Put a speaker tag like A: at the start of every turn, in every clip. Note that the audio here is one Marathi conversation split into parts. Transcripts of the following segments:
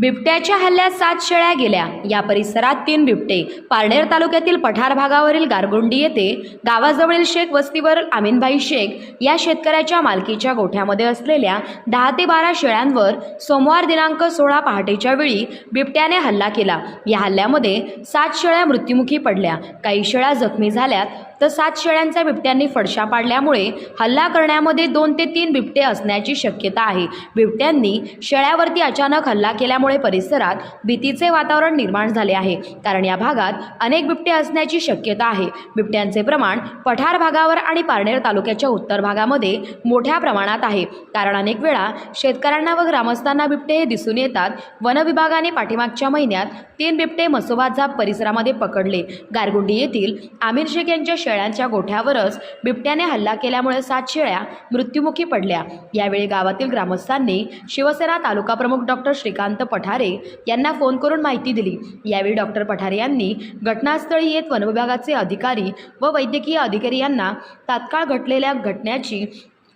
A: बिबट्याच्या हल्ल्यात सात शेळ्या गेल्या. या परिसरात तीन बिबटे. पारनेर तालुक्यातील पठार भागावरील गारगोंडी येथे गावाजवळील शेख वस्तीवर आमीनभाई शेख या शेतकऱ्याच्या मालकीच्या गोठ्यामध्ये असलेल्या दहा ते बारा शेळ्यांवर सोमवार दिनांक सोळा पहाटेच्या वेळी बिबट्याने हल्ला केला. या हल्ल्यामध्ये सात शेळ्या मृत्युमुखी पडल्या. काही शेळ्या जखमी झाल्यात. तर सात शेळ्यांचा बिबट्यांनी फडशा पाडल्यामुळे हल्ला करण्यामध्ये दोन ते तीन बिबटे असण्याची शक्यता आहे. बिबट्यांनी शेळ्यावरती अचानक हल्ला केल्यामुळे परिसरात भीतीचे वातावरण निर्माण झाले आहे. कारण या भागात अनेक बिबटे असण्याची शक्यता आहे. बिबट्यांचे प्रमाण पठार भागावर आणि पारनेर तालुक्याच्या उत्तर भागामध्ये मोठ्या प्रमाणात आहे. कारण अनेक वेळा शेतकऱ्यांना व ग्रामस्थांना बिबटे हे दिसून येतात. वनविभागाने पाठीमागच्या महिन्यात तीन बिबटे मसोबाजाप परिसरामध्ये पकडले. गारगुंडी येथील आमिर शेख यांच्या शेळ्यांच्या गोठ्यावरच बिबट्याने हल्ला केल्यामुळे सात शेळ्या मृत्युमुखी पडल्या. यावेळी गावातील ग्रामस्थांनी शिवसेना तालुका प्रमुख डॉक्टर श्रीकांत पठारे यांना फोन करून माहिती दिली. यावेळी डॉक्टर पठारे यांनी घटनास्थळी येत वनविभागाचे अधिकारी व वैद्यकीय अधिकारी यांना तात्काळ घटलेल्या घटनेची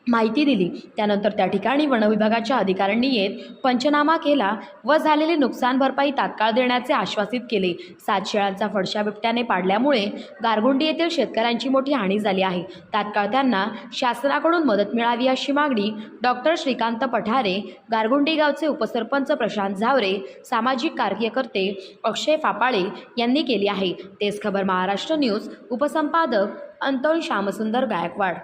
A: माहिती दिली. त्यानंतर त्या ठिकाणी वनविभागाच्या अधिकाऱ्यांनी येत पंचनामा केला व झालेली नुकसान भरपाई तात्काळ देण्याचे आश्वासित केले. सात शेळांचा फडशा बिबट्याने पाडल्यामुळे गारगुंडी येथील शेतकऱ्यांची मोठी हानी झाली आहे. तात्काळ त्यांना शासनाकडून मदत मिळावी अशी मागणी डॉक्टर श्रीकांत पठारे गारगुंडी गावचे उपसरपंच प्रशांत झावरे सामाजिक कार्यकर्ते अक्षय फापाळे यांनी केली आहे. तेच खबर महाराष्ट्र न्यूज उपसंपादक अंतोण श्यामसुंदर गायकवाड.